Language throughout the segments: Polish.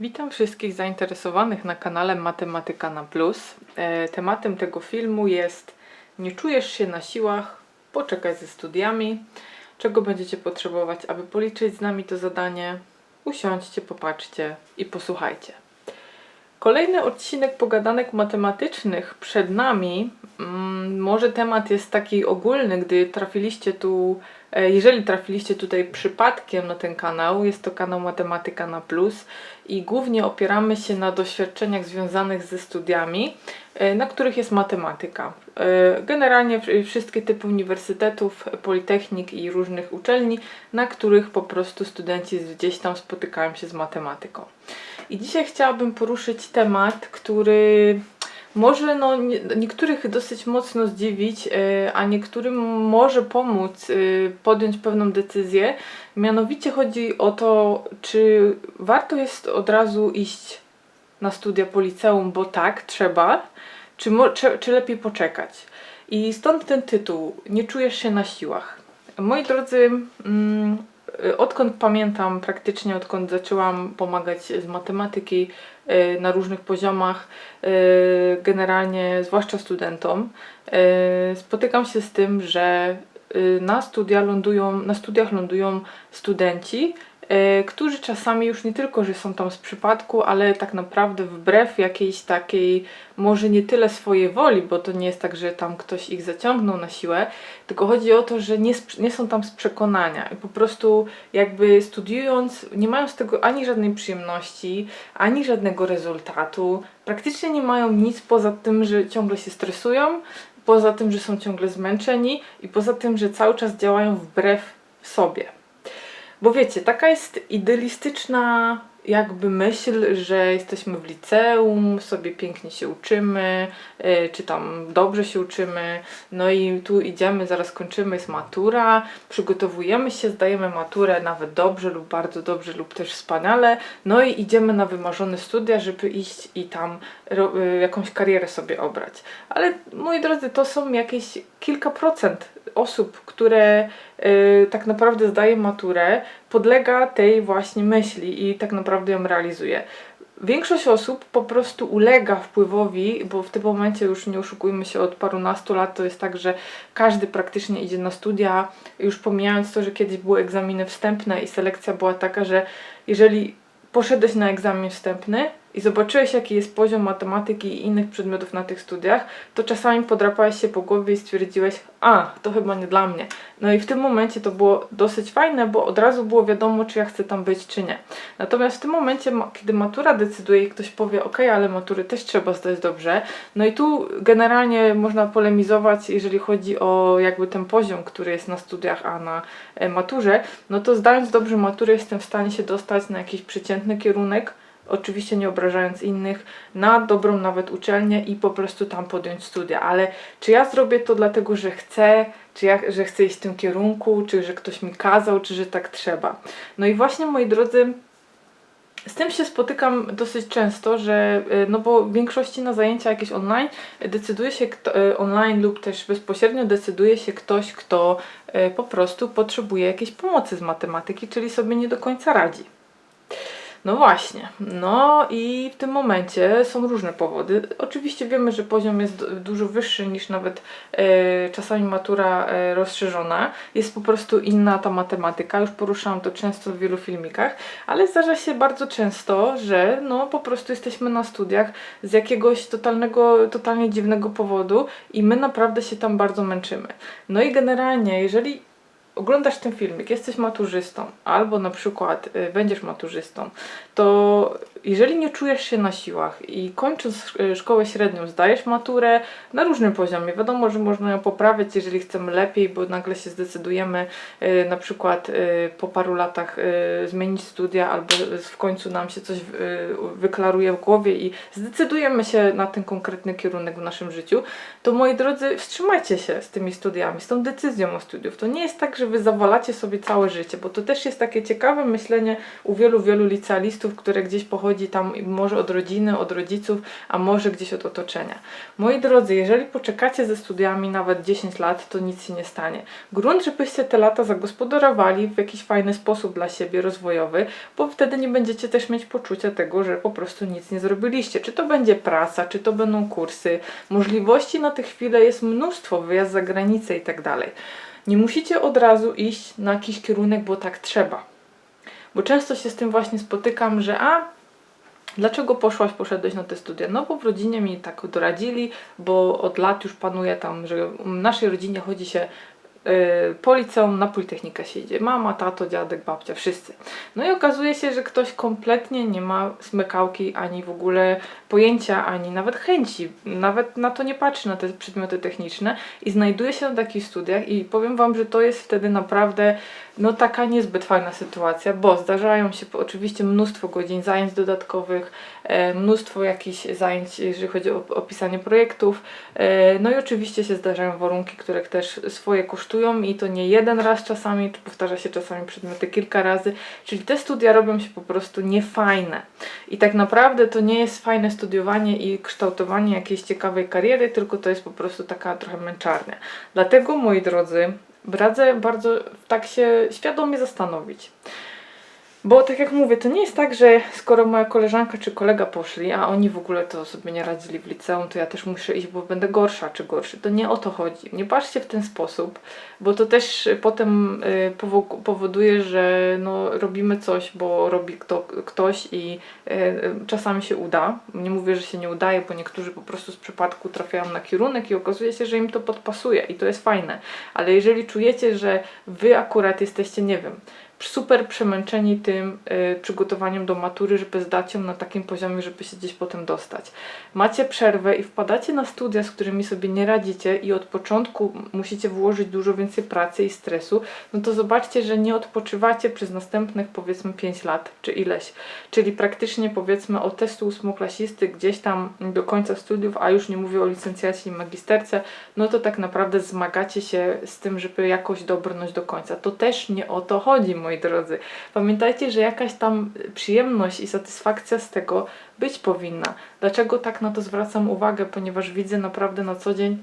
Witam wszystkich zainteresowanych na kanale Matematyka na Plus. E, tematem tego filmu jest Nie czujesz się na siłach, poczekaj ze studiami. Czego będziecie potrzebować, aby policzyć z nami to zadanie? Usiądźcie, popatrzcie i posłuchajcie. Kolejny odcinek pogadanek matematycznych przed nami. Mm, Może temat jest taki ogólny, gdy trafiliście tu, jeżeli trafiliście tutaj przypadkiem na ten kanał, jest to kanał Matematyka na Plus i głównie opieramy się na doświadczeniach związanych ze studiami, e, na których jest matematyka. E, Generalnie wsz- wszystkie typy uniwersytetów, politechnik i różnych uczelni, na których po prostu studenci gdzieś tam spotykają się z matematyką. I dzisiaj chciałabym poruszyć temat, który może no, nie, niektórych dosyć mocno zdziwić, e, a niektórym może pomóc e, podjąć pewną decyzję. Mianowicie chodzi o to, czy warto jest od razu iść na studia po liceum, bo tak, trzeba, czy, czy, czy lepiej poczekać. I stąd ten tytuł, Nie czujesz się na siłach. Moi drodzy, mm, odkąd pamiętam, praktycznie odkąd zaczęłam pomagać z matematyki y, na różnych poziomach, y, generalnie zwłaszcza studentom, y, spotykam się z tym, że y, na, studia lądują, na studiach lądują studenci, y, którzy czasami już nie tylko, że są tam z przypadku, ale tak naprawdę wbrew jakiejś takiej, może nie tyle swojej woli, bo to nie jest tak, że tam ktoś ich zaciągnął na siłę, tylko chodzi o to, że nie, nie są tam z przekonania i po prostu jakby studiując nie mają z tego ani żadnej przyjemności, ani żadnego rezultatu. Praktycznie nie mają nic poza tym, że ciągle się stresują, poza tym, że są ciągle zmęczeni i poza tym, że cały czas działają wbrew sobie. Bo wiecie, taka jest idealistyczna jakby myśl, że jesteśmy w liceum, sobie pięknie się uczymy, y, czy tam dobrze się uczymy, no i tu idziemy, zaraz kończymy, jest matura, przygotowujemy się, zdajemy maturę nawet dobrze lub bardzo dobrze lub też wspaniale, no i idziemy na wymarzone studia, żeby iść i tam y, jakąś karierę sobie obrać. Ale moi drodzy, to są jakieś kilka procent osób, które tak naprawdę zdaje maturę, podlega tej właśnie myśli i tak naprawdę ją realizuje. Większość osób po prostu ulega wpływowi, bo w tym momencie już nie oszukujmy się, od parunastu lat to jest tak, że każdy praktycznie idzie na studia, już pomijając to, że kiedyś były egzaminy wstępne i selekcja była taka, że jeżeli poszedłeś na egzamin wstępny i zobaczyłeś, jaki jest poziom matematyki i innych przedmiotów na tych studiach, to czasami podrapałeś się po głowie i stwierdziłeś, a, to chyba nie dla mnie. No i w tym momencie to było dosyć fajne, bo od razu było wiadomo, czy ja chcę tam być, czy nie. Natomiast w tym momencie, kiedy matura decyduje i ktoś powie, ok, ale matury też trzeba zdać dobrze, no i tu generalnie można polemizować, jeżeli chodzi o jakby ten poziom, który jest na studiach, a na e, maturze, no to zdając dobrze maturę jestem w stanie się dostać na jakiś przeciętny kierunek, oczywiście nie obrażając innych, na dobrą nawet uczelnię i po prostu tam podjąć studia. Ale czy ja zrobię to dlatego, że chcę, czy ja, że chcę iść w tym kierunku, czy że ktoś mi kazał, czy że tak trzeba. No i właśnie moi drodzy, z tym się spotykam dosyć często, że y, no bo w większości na zajęcia jakieś online decyduje się kto, y, online lub też bezpośrednio decyduje się ktoś, kto y, po prostu potrzebuje jakiejś pomocy z matematyki, czyli sobie nie do końca radzi. No właśnie, no i w tym momencie są różne powody. Oczywiście wiemy, że poziom jest du- dużo wyższy niż nawet e, czasami matura e, rozszerzona. Jest po prostu inna ta matematyka, już poruszałam to często w wielu filmikach, ale zdarza się bardzo często, że no po prostu jesteśmy na studiach z jakiegoś totalnego, totalnie dziwnego powodu i my naprawdę się tam bardzo męczymy. No i generalnie, jeżeli oglądasz ten filmik, jesteś maturzystą, albo na przykład y, będziesz maturzystą, to jeżeli nie czujesz się na siłach i kończąc y, szkołę średnią, zdajesz maturę na różnym poziomie, wiadomo, że można ją poprawiać, jeżeli chcemy lepiej, bo nagle się zdecydujemy y, na przykład y, po paru latach zmienić studia, albo w końcu nam się coś wyklaruje w głowie i zdecydujemy się na ten konkretny kierunek w naszym życiu, to moi drodzy, wstrzymajcie się z tymi studiami, z tą decyzją o studiów. To nie jest tak, że wy zawalacie sobie całe życie, bo to też jest takie ciekawe myślenie u wielu, wielu licealistów, które gdzieś pochodzi tam może od rodziny, od rodziców, a może gdzieś od otoczenia. Moi drodzy, jeżeli poczekacie ze studiami nawet 10 lat, to nic się nie stanie. Grunt, żebyście te lata zagospodarowali w jakiś fajny sposób dla siebie, rozwojowy, bo wtedy nie będziecie też mieć poczucia tego, że po prostu nic nie zrobiliście. Czy to będzie praca, czy to będą kursy. Możliwości na tę chwilę jest mnóstwo, wyjazd za granicę i tak dalej. Nie musicie od razu iść na jakiś kierunek, bo tak trzeba. Bo często się z tym właśnie spotykam, że a Dlaczego poszłaś, poszedłeś na te studia? No bo w rodzinie mi tak doradzili, bo od lat już panuje tam, że w naszej rodzinie chodzi się po liceum, na Politechnikę się idzie. Mama, tato, dziadek, babcia, wszyscy. No i okazuje się, że ktoś kompletnie nie ma smykałki, ani w ogóle pojęcia, ani nawet chęci. Nawet na to nie patrzy, na te przedmioty techniczne i znajduje się na takich studiach i powiem Wam, że to jest wtedy naprawdę no taka niezbyt fajna sytuacja, bo zdarzają się oczywiście mnóstwo godzin zajęć dodatkowych, e, mnóstwo jakichś zajęć, jeżeli chodzi o opisanie projektów. E, no i oczywiście się zdarzają warunki, które też swoje kosztują i to nie jeden raz czasami, powtarza się czasami przedmioty kilka razy, czyli te studia robią się po prostu niefajne. I tak naprawdę to nie jest fajne studiowanie i kształtowanie jakiejś ciekawej kariery, tylko to jest po prostu taka trochę męczarnia. Dlatego, moi drodzy, radzę bardzo tak się świadomie zastanowić. Bo tak jak mówię, to nie jest tak, że skoro moja koleżanka czy kolega poszli, a oni w ogóle to sobie nie radzili w liceum, to ja też muszę iść, bo będę gorsza czy gorszy. To nie o to chodzi. Nie patrzcie w ten sposób, bo to też potem y, powoduje, że no, robimy coś, bo robi kto, ktoś i y, czasami się uda. Nie mówię, że się nie udaje, bo niektórzy po prostu z przypadku trafiają na kierunek i okazuje się, że im to podpasuje i to jest fajne. Ale jeżeli czujecie, że wy akurat jesteście, nie wiem, super przemęczeni tym y, przygotowaniem do matury, żeby zdać ją na takim poziomie, żeby się gdzieś potem dostać. Macie przerwę i wpadacie na studia, z którymi sobie nie radzicie i od początku musicie włożyć dużo więcej pracy i stresu, no to zobaczcie, że nie odpoczywacie przez następnych powiedzmy 5 lat, czy ileś. Czyli praktycznie powiedzmy od testu ósmoklasisty gdzieś tam do końca studiów, a już nie mówię o licencjacie i magisterce, no to tak naprawdę zmagacie się z tym, żeby jakoś dobrnąć do końca. To też nie o to chodzi, moi moi drodzy. Pamiętajcie, że jakaś tam przyjemność i satysfakcja z tego być powinna. Dlaczego tak na to zwracam uwagę? Ponieważ widzę naprawdę na co dzień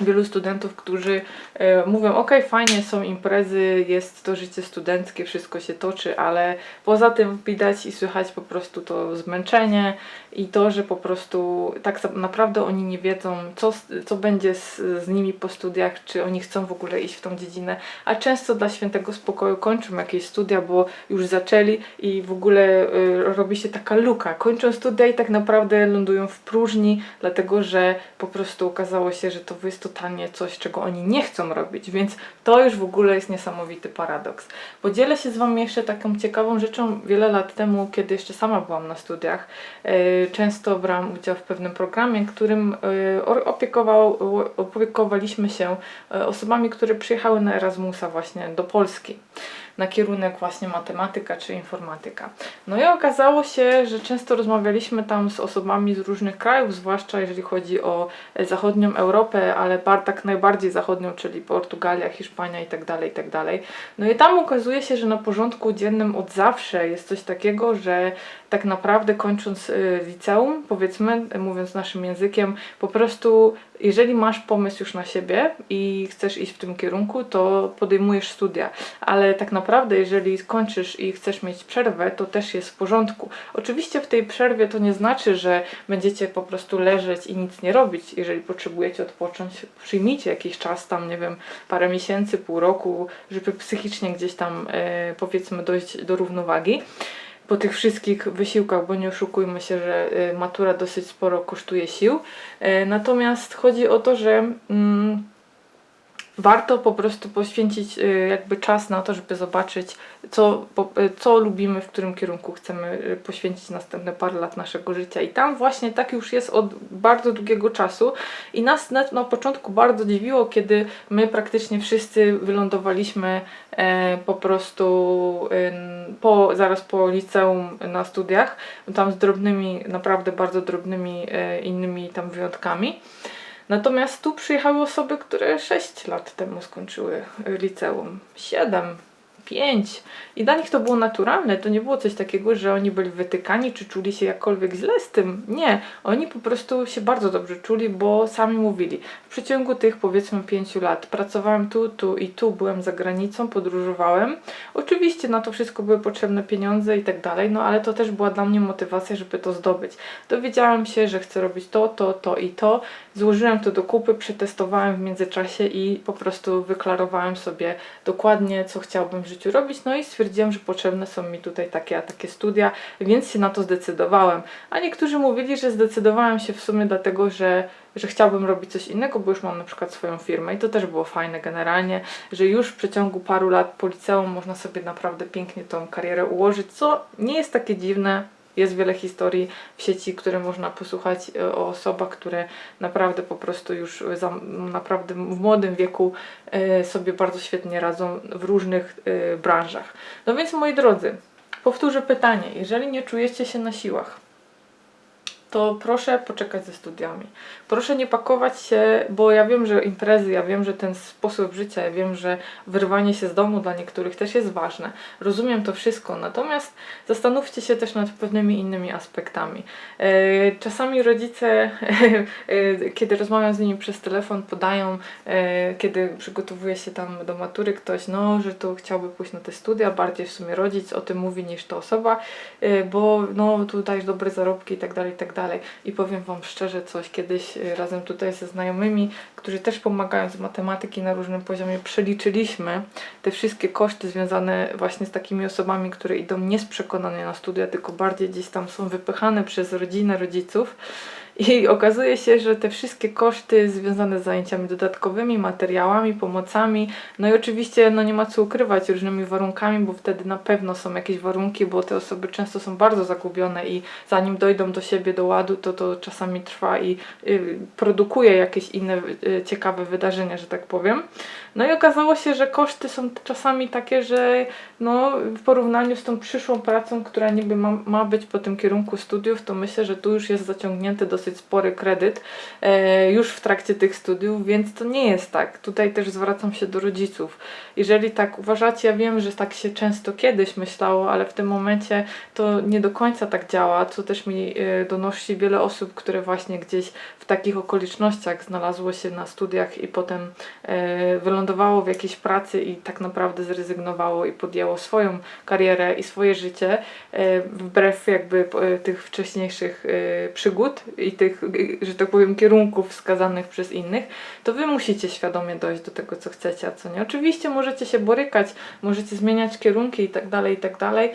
wielu studentów, którzy e, mówią, ok, fajnie są imprezy, jest to życie studenckie, wszystko się toczy, ale poza tym widać i słychać po prostu to zmęczenie i to, że po prostu tak naprawdę oni nie wiedzą, co, co będzie z, z nimi po studiach, czy oni chcą w ogóle iść w tą dziedzinę, a często dla świętego spokoju kończą jakieś studia, bo już zaczęli i w ogóle y, robi się taka luka. Kończą studia i tak naprawdę lądują w próżni, dlatego że po prostu okazało się, że to jest totalnie coś, czego oni nie chcą robić, więc to już w ogóle jest niesamowity paradoks. Podzielę się z Wami jeszcze taką ciekawą rzeczą. Wiele lat temu, kiedy jeszcze sama byłam na studiach, y, często brałam udział w pewnym programie, którym opiekował, opiekowaliśmy się y, osobami, które przyjechały na Erasmusa właśnie do Polski na kierunek właśnie matematyka czy informatyka. No i okazało się, że często rozmawialiśmy tam z osobami z różnych krajów, zwłaszcza jeżeli chodzi o e, zachodnią Europę, ale tak najbardziej zachodnią, czyli Portugalia, Hiszpania itd., tak itd. Tak no i tam okazuje się, że na porządku dziennym od zawsze jest coś takiego, że tak naprawdę kończąc y, liceum, powiedzmy, mówiąc naszym językiem, po prostu jeżeli masz pomysł już na siebie i chcesz iść w tym kierunku, to podejmujesz studia. Ale tak naprawdę, jeżeli skończysz i chcesz mieć przerwę, to też jest w porządku. Oczywiście w tej przerwie to nie znaczy, że będziecie po prostu leżeć i nic nie robić. Jeżeli potrzebujecie odpocząć, przyjmijcie jakiś czas, tam nie wiem, parę miesięcy, pół roku, żeby psychicznie gdzieś tam e, powiedzmy dojść do równowagi po tych wszystkich wysiłkach, bo nie oszukujmy się, że y, matura dosyć sporo kosztuje sił. E, natomiast chodzi o to, że mm, warto po prostu poświęcić y, jakby czas na to, żeby zobaczyć, co, y, co lubimy, w którym kierunku chcemy y, poświęcić następne parę lat naszego życia. I tam właśnie tak już jest od bardzo długiego czasu. I nas na, na początku bardzo dziwiło, kiedy my praktycznie wszyscy wylądowaliśmy e, po prostu po, zaraz po liceum na studiach, tam z drobnymi, naprawdę bardzo drobnymi e, innymi tam wyjątkami. Natomiast tu przyjechały osoby, które 6 lat temu skończyły liceum, 7, 5 i dla nich to było naturalne. To nie było coś takiego, że oni byli wytykani czy czuli się jakkolwiek źle z tym. Nie, oni po prostu się bardzo dobrze czuli, bo sami mówili. W przeciągu tych powiedzmy 5 lat pracowałem tu, tu i tu, byłem za granicą, podróżowałem. Oczywiście na to wszystko były potrzebne pieniądze i tak dalej, no ale to też była dla mnie motywacja, żeby to zdobyć. Dowiedziałam się, że chcę robić to, to, to i to. Złożyłem to do kupy, przetestowałem w międzyczasie i po prostu wyklarowałem sobie dokładnie, co chciałbym w życiu robić. No i stwierdziłam, że potrzebne są mi tutaj takie, a takie studia, więc się na to zdecydowałem. A niektórzy mówili, że zdecydowałem się w sumie dlatego, że że chciałbym robić coś innego, bo już mam na przykład swoją firmę i to też było fajne generalnie, że już w przeciągu paru lat po liceum można sobie naprawdę pięknie tą karierę ułożyć, co nie jest takie dziwne, jest wiele historii w sieci, które można posłuchać e, o osobach, które naprawdę po prostu już za, naprawdę w młodym wieku e, sobie bardzo świetnie radzą w różnych e, branżach. No więc moi drodzy, powtórzę pytanie. Jeżeli nie czujecie się na siłach, to proszę poczekać ze studiami. Proszę nie pakować się, bo ja wiem, że imprezy, ja wiem, że ten sposób życia, ja wiem, że wyrwanie się z domu dla niektórych też jest ważne. Rozumiem to wszystko, natomiast zastanówcie się też nad pewnymi innymi aspektami. E, czasami rodzice, e, kiedy rozmawiam z nimi przez telefon, podają, e, kiedy przygotowuje się tam do matury ktoś, no, że to chciałby pójść na te studia, bardziej w sumie rodzic o tym mówi niż to osoba, bo no, tu dajesz dobre zarobki i tak dalej, i tak dalej. I powiem Wam szczerze coś, kiedyś y, razem tutaj ze znajomymi, którzy też pomagają z matematyki na różnym poziomie, przeliczyliśmy te wszystkie koszty związane właśnie z takimi osobami, które idą nie z przekonania na studia, tylko bardziej gdzieś tam są wypychane przez rodzinę, rodziców. I okazuje się, że te wszystkie koszty związane z zajęciami dodatkowymi, materiałami, pomocami, no i oczywiście no nie ma co ukrywać różnymi warunkami, bo wtedy na pewno są jakieś warunki, bo te osoby często są bardzo zagubione i zanim dojdą do siebie, do ładu, to to czasami trwa i y, produkuje jakieś inne y, ciekawe wydarzenia, że tak powiem. No i okazało się, że koszty są czasami takie, że no, w porównaniu z tą przyszłą pracą, która niby ma, ma być po tym kierunku studiów, to myślę, że tu już jest zaciągnięty dosyć spory kredyt e, już w trakcie tych studiów, więc to nie jest tak. Tutaj też zwracam się do rodziców. Jeżeli tak uważacie, ja wiem, że tak się często kiedyś myślało, ale w tym momencie to nie do końca tak działa, co też mi e, donosi wiele osób, które właśnie gdzieś w takich okolicznościach znalazło się na studiach i potem e, wylądowało w jakiejś pracy i tak naprawdę zrezygnowało i podjęło swoją karierę i swoje życie wbrew jakby tych wcześniejszych przygód i tych, że tak powiem, kierunków wskazanych przez innych, to wy musicie świadomie dojść do tego, co chcecie, a co nie. Oczywiście możecie się borykać, możecie zmieniać kierunki i tak dalej, i tak dalej.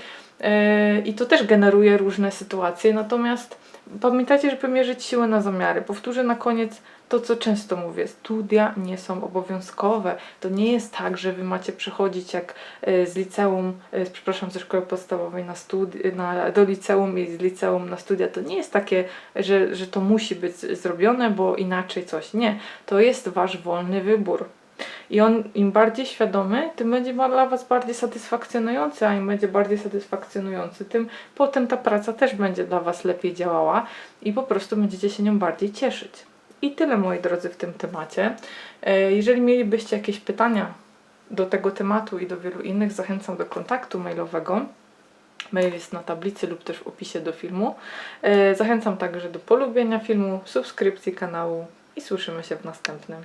I to też generuje różne sytuacje, natomiast pamiętajcie, żeby mierzyć siły na zamiary. Powtórzę na koniec to, co często mówię, studia nie są obowiązkowe. To nie jest tak, że wy macie przechodzić jak e, z liceum, e, przepraszam, ze szkoły podstawowej na studi- na, do liceum i z liceum na studia. To nie jest takie, że, że to musi być zrobione, bo inaczej coś. Nie. To jest wasz wolny wybór. I on im bardziej świadomy, tym będzie dla Was bardziej satysfakcjonujący, a im będzie bardziej satysfakcjonujący, tym potem ta praca też będzie dla Was lepiej działała i po prostu będziecie się nią bardziej cieszyć. I tyle moi drodzy w tym temacie. E, jeżeli mielibyście jakieś pytania do tego tematu i do wielu innych, zachęcam do kontaktu mailowego. Mail jest na tablicy lub też w opisie do filmu. E, zachęcam także do polubienia filmu, subskrypcji kanału i słyszymy się w następnym.